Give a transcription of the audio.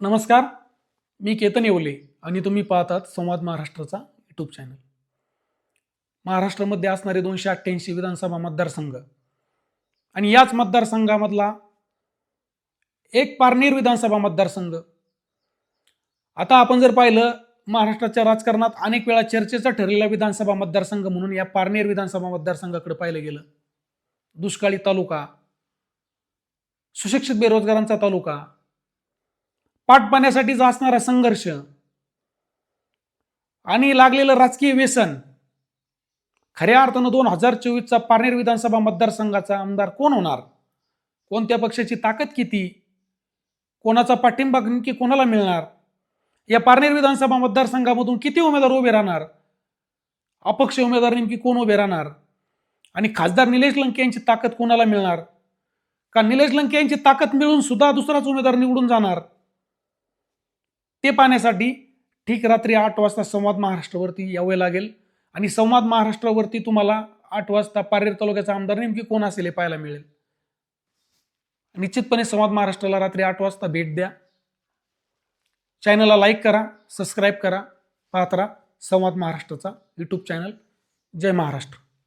नमस्कार मी केतन येवले आणि तुम्ही पाहतात संवाद महाराष्ट्राचा यूट्यूब चॅनल महाराष्ट्रामध्ये असणारे दोनशे अठ्ठ्याऐंशी विधानसभा मतदारसंघ आणि याच मतदारसंघामधला एक पारनेर विधानसभा मतदारसंघ. आता आपण जर पाहिलं महाराष्ट्राच्या राजकारणात अनेक वेळा चर्चेचा ठरलेला विधानसभा मतदारसंघ म्हणून या पारनेर विधानसभा मतदारसंघाकडे पाहिलं गेलं. दुष्काळी तालुका सुशिक्षित बेरोजगारांचा तालुका पाटपाण्यासाठीचा असणारा संघर्ष आणि लागलेलं राजकीय व्यसन खऱ्या अर्थानं दोन हजार चोवीसचा पारनेर विधानसभा मतदारसंघाचा आमदार कोण होणार? कोणत्या पक्षाची ताकद किती? कोणाचा पाठिंबा नेमकी कोणाला मिळणार? या पारनेर विधानसभा मतदारसंघामधून किती उमेदवार उभे राहणार? अपक्ष उमेदवार नेमकी कोण उभे राहणार? आणि खासदार निलेश लंके यांची ताकद कोणाला मिळणार? का निलेश लंके यांची ताकद मिळून सुद्धा दुसराच उमेदवार निवडून जाणार? ते पाहण्यासाठी ठीक रात्री आठ वाजता संवाद महाराष्ट्रावरती यावे लागेल. आणि संवाद महाराष्ट्रावरती तुम्हाला आठ वाजता पारेर तालुक्याचा आमदार नेमकी कोण असेल हे पाहायला मिळेल. निश्चितपणे संवाद महाराष्ट्राला रात्री आठ वाजता भेट द्या. चॅनलला लाईक करा सबस्क्राईब करा पाहत राहा संवाद महाराष्ट्राचा यूट्यूब चॅनल जय महाराष्ट्र.